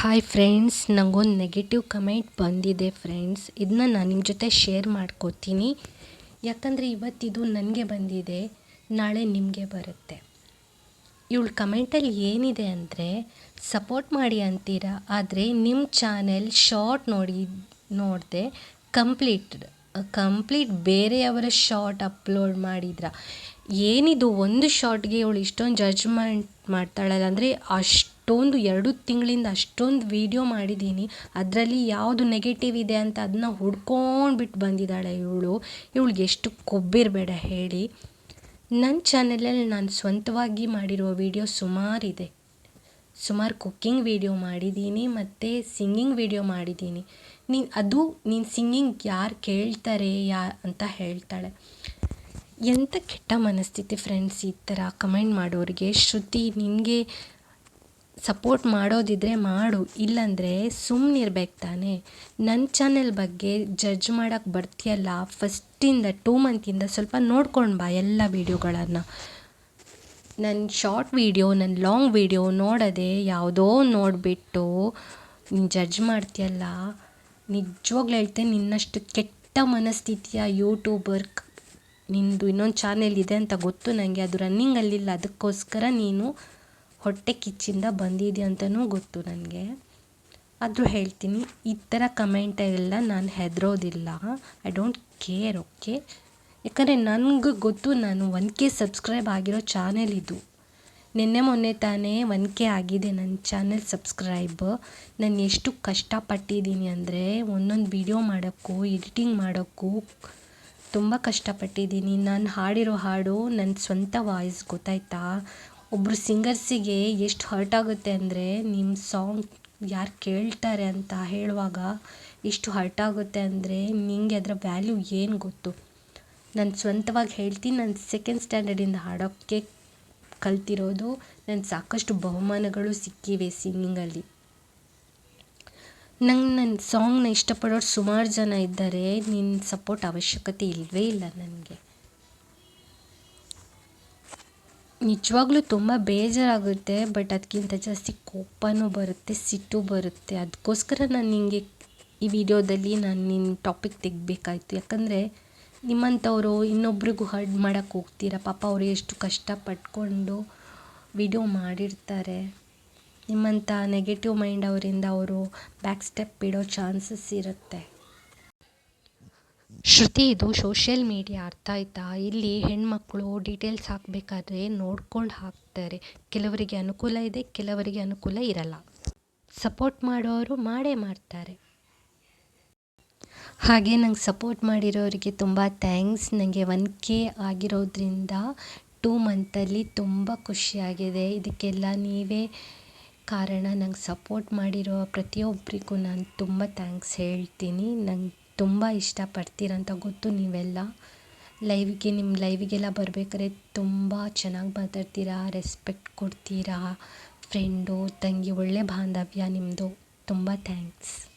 Hi friends ನನಗೊಂದು negative comment ಬಂದಿದೆ friends ಇದನ್ನ ನಾನು ನಿಮ್ಮ ಜೊತೆ ಶೇರ್ ಮಾಡ್ಕೋತೀನಿ. ಯಾಕಂದರೆ ಇವತ್ತಿದು ನನಗೆ ಬಂದಿದೆ, ನಾಳೆ ನಿಮಗೆ ಬರುತ್ತೆ. ಇವಳ ಕಮೆಂಟಲ್ಲಿ ಏನಿದೆ ಅಂದರೆ ಸಪೋರ್ಟ್ ಮಾಡಿ ಅಂತೀರಾ? ಆದರೆ ನಿಮ್ಮ ಚಾನೆಲ್ ಶಾರ್ಟ್ ನೋಡಿ, ನೋಡಿದೆ ಕಂಪ್ಲೀಟ್ ಕಂಪ್ಲೀಟ್ ಬೇರೆಯವರ ಶಾರ್ಟ್ ಅಪ್ಲೋಡ್ ಮಾಡಿದ್ರ? ಏನಿದು, ಒಂದು ಶಾರ್ಟ್ಗೆ ಇವಳು ಇಷ್ಟೊಂದು ಜಡ್ಜ್ಮೆಂಟ್ ಮಾಡ್ತಾಳಲ್ಲ, ಅಂದರೆ ಅಷ್ಟೊಂದು ಎರಡು ತಿಂಗಳಿಂದ ಅಷ್ಟೊಂದು ವೀಡಿಯೋ ಮಾಡಿದ್ದೀನಿ. ಅದರಲ್ಲಿ ಯಾವುದು ನೆಗೆಟಿವ್ ಇದೆ ಅಂತ ಅದನ್ನ ಹುಡ್ಕೊಂಡು ಬಿಟ್ಟು ಬಂದಿದ್ದಾಳೆ ಇವಳು. ಇವಳಿಗೆ ಎಷ್ಟು ಕೊಬ್ಬಿರಬೇಡ ಹೇಳಿ. ನನ್ನ ಚಾನಲಲ್ಲಿ ನಾನು ಸ್ವಂತವಾಗಿ ಮಾಡಿರುವ ವೀಡಿಯೋ ಸುಮಾರಿದೆ ಸುಮಾರು ಕುಕ್ಕಿಂಗ್ ವೀಡಿಯೋ ಮಾಡಿದ್ದೀನಿ ಮತ್ತು ಸಿಂಗಿಂಗ್ ವೀಡಿಯೋ ಮಾಡಿದ್ದೀನಿ. ನೀನು, ಅದು ನೀನು ಸಿಂಗಿಂಗ್ ಯಾರು ಕೇಳ್ತಾರೆ, ಯಾ ಅಂತ ಹೇಳ್ತಾಳೆ. ಎಂಥ ಕೆಟ್ಟ ಮನಸ್ಥಿತಿ ಫ್ರೆಂಡ್ಸ್ ಈ ಥರ ಕಮೆಂಟ್ ಮಾಡೋರಿಗೆ. ಶ್ರುತಿ ನಿನಗೆ ಸಪೋರ್ಟ್ ಮಾಡೋದಿದ್ರೆ ಮಾಡು, ಇಲ್ಲಾಂದರೆ ಸುಮ್ಮನಿರ್ಬೇಕು ತಾನೇ. ನನ್ನ ಚಾನೆಲ್ ಬಗ್ಗೆ ಜಡ್ಜ್ ಮಾಡೋಕ್ಕೆ ಬರ್ತೀಯಲ್ಲ, ಫಸ್ಟಿಂದ ಟೂ ಮಂತಿಂದ ಸ್ವಲ್ಪ ನೋಡ್ಕೊಂಡು ಬಾ ಎಲ್ಲ ವೀಡಿಯೋಗಳನ್ನು. ನನ್ನ ಶಾರ್ಟ್ ವೀಡಿಯೋ ನನ್ನ ಲಾಂಗ್ ವೀಡಿಯೋ ನೋಡದೆ ಯಾವುದೋ ನೋಡಿಬಿಟ್ಟು ನೀನು ಜಡ್ಜ್ ಮಾಡ್ತೀಯಲ್ಲ, ನಿಜವಾಗ್ಲೂ ಹೇಳ್ತೇನೆ ನಿನ್ನಷ್ಟು ಕೆಟ್ಟ ಮನಸ್ಥಿತಿಯ ಯೂಟ್ಯೂಬರ್ ನಿನ್ನದು ಇನ್ನೊಂದು ಚಾನೆಲ್ ಇದೆ ಅಂತ ಗೊತ್ತು ನನಗೆ ಅದು ರನ್ನಿಂಗಲ್ಲಿಲ್ಲ ಅದಕ್ಕೋಸ್ಕರ ನೀನು ಹೊಟ್ಟೆ ಕಿಚ್ಚಿಂದ ಬಂದಿದೆ ಅಂತಲೂ ಗೊತ್ತು ನನಗೆ. ಆದರೂ ಹೇಳ್ತೀನಿ, ಈ ಥರ ಕಮೆಂಟೆಲ್ಲ ನಾನು ಹೆದರೋದಿಲ್ಲ. ಐ ಡೋಂಟ್ ಕೇರ್ ಓಕೆ ಯಾಕಂದರೆ ನನಗೆ ಗೊತ್ತು ನಾನು ಒನ್ ಕೆ ಸಬ್ಸ್ಕ್ರೈಬ್ ಆಗಿರೋ ಚಾನೆಲ್ ಇದು. ನಿನ್ನೆ ಮೊನ್ನೆ ತಾನೇ ಒನ್ ಕೆ ಆಗಿದೆ ನನ್ನ ಚಾನೆಲ್ ಸಬ್ಸ್ಕ್ರೈಬ್. ನಾನು ಎಷ್ಟು ಕಷ್ಟಪಟ್ಟಿದ್ದೀನಿ ಅಂದರೆ ಒಂದೊಂದು ವೀಡಿಯೋ ಮಾಡೋಕ್ಕೂ, ಎಡಿಟಿಂಗ್ ಮಾಡೋಕ್ಕೂ ತುಂಬ ಕಷ್ಟಪಟ್ಟಿದ್ದೀನಿ. ನಾನು ಹಾಡಿರೋ ಹಾಡು ನನ್ನ ಸ್ವಂತ ವಾಯ್ಸ್ ಗೊತ್ತಾಯ್ತಾ? ಒಬ್ಬರು ಸಿಂಗರ್ಸಿಗೆ ಎಷ್ಟು ಹರ್ಟ್ ಆಗುತ್ತೆ ಅಂದರೆ ನಿಮ್ಮ ಸಾಂಗ್ ಯಾರು ಕೇಳ್ತಾರೆ ಅಂತ ಹೇಳುವಾಗ ಎಷ್ಟು ಹರ್ಟ್ ಆಗುತ್ತೆ ಅಂದರೆ ನಿಮಗೆ ಅದರ ವ್ಯಾಲ್ಯೂ ಏನು ಗೊತ್ತು? ನಾನು ಸ್ವಂತವಾಗಿ ಹೇಳ್ತೀನಿ, ನಾನು ಸೆಕೆಂಡ್ ಸ್ಟ್ಯಾಂಡರ್ಡಿಂದ ಹಾಡೋಕ್ಕೆ ಕಲ್ತಿರೋದು ನನ್ನ ಸಾಕಷ್ಟು ಬಹುಮಾನಗಳು ಸಿಕ್ಕಿವೆ ಸಿಂಗಿಂಗಲ್ಲಿ ನಂಗೆ ನನ್ನ ಸಾಂಗ್ನ ಇಷ್ಟಪಡೋರು ಸುಮಾರು ಜನ ಇದ್ದಾರೆ ನಿನ್ನ ಸಪೋರ್ಟ್ ಅವಶ್ಯಕತೆ ಇಲ್ಲವೇ ಇಲ್ಲ ನನಗೆ. ನಿಜವಾಗ್ಲೂ ತುಂಬ ಬೇಜಾರಾಗುತ್ತೆ ಬಟ್ ಅದಕ್ಕಿಂತ ಜಾಸ್ತಿ ಕೋಪನೂ ಬರುತ್ತೆ, ಸಿಟ್ಟು ಬರುತ್ತೆ. ಅದಕ್ಕೋಸ್ಕರ ನಾನು ನಿನಗೆ ಈ ವಿಡಿಯೋದಲ್ಲಿ ನಾನು ನಿನ್ನ ಟಾಪಿಕ್ ತೆಗಬೇಕಾಯ್ತು. ಯಾಕಂದರೆ ನಿಮ್ಮಂಥವರು ಇನ್ನೊಬ್ರಿಗೂ ಹರ್ಡ್ ಮಾಡೋಕ್ಕೆ ಹೋಗ್ತೀರಾ? ಪಾಪ ಅವರು ಎಷ್ಟು ಕಷ್ಟ ಪಟ್ಕೊಂಡು ವಿಡಿಯೋ ಮಾಡಿರ್ತಾರೆ. ನಿಮ್ಮಂಥ ನೆಗೆಟಿವ್ ಮೈಂಡ್ ಅವರಿಂದ ಅವರು ಬ್ಯಾಕ್ ಸ್ಟೆಪ್ ಇಡೋ ಚಾನ್ಸಸ್ ಇರುತ್ತೆ. ಶ್ರುತಿ, ಇದು ಸೋಷಿಯಲ್ ಮೀಡಿಯಾ ಅರ್ಥ ಆಯ್ತಾ? ಇಲ್ಲಿ ಹೆಣ್ಮಕ್ಕಳು ಡೀಟೇಲ್ಸ್ ಹಾಕಬೇಕಾದ್ರೆ ನೋಡ್ಕೊಂಡು ಹಾಕ್ತಾರೆ. ಕೆಲವರಿಗೆ ಅನುಕೂಲ ಇದೆ, ಕೆಲವರಿಗೆ ಅನುಕೂಲ ಇರಲ್ಲ. ಸಪೋರ್ಟ್ ಮಾಡೋರು ಮಾಡೇ ಮಾಡ್ತಾರೆ. ಹಾಗೆ ನಂಗೆ ಸಪೋರ್ಟ್ ಮಾಡಿರೋರಿಗೆ ತುಂಬ ಥ್ಯಾಂಕ್ಸ್. ನನಗೆ ಒನ್ ಕೆ ಆಗಿರೋದ್ರಿಂದ ಟೂ ಮಂತಲ್ಲಿ ತುಂಬ ಖುಷಿಯಾಗಿದೆ ಇದಕ್ಕೆಲ್ಲ ನೀವೇ ಕಾರಣ. ನಂಗೆ ಸಪೋರ್ಟ್ ಮಾಡಿರೋ ಪ್ರತಿಯೊಬ್ಬರಿಗೂ ನಾನು ತುಂಬ ಥ್ಯಾಂಕ್ಸ್ ಹೇಳ್ತೀನಿ. ನಂಗೆ ತುಂಬ ಇಷ್ಟಪಡ್ತೀರಂತ ಗೊತ್ತು ನೀವೆಲ್ಲ. ಲೈವ್ಗೆ ನಿಮ್ಮ ಲೈವಿಗೆಲ್ಲ ಬರ್ಬೇಕಾದ್ರೆ ತುಂಬ ಚೆನ್ನಾಗಿ ಮಾತಾಡ್ತೀರಾ ರೆಸ್ಪೆಕ್ಟ್ ಕೊಡ್ತೀರಾ ಫ್ರೆಂಡು ತಂಗಿ, ಒಳ್ಳೆ ಬಾಂಧವ್ಯ ನಿಮ್ಮದು ತುಂಬ ಥ್ಯಾಂಕ್ಸ್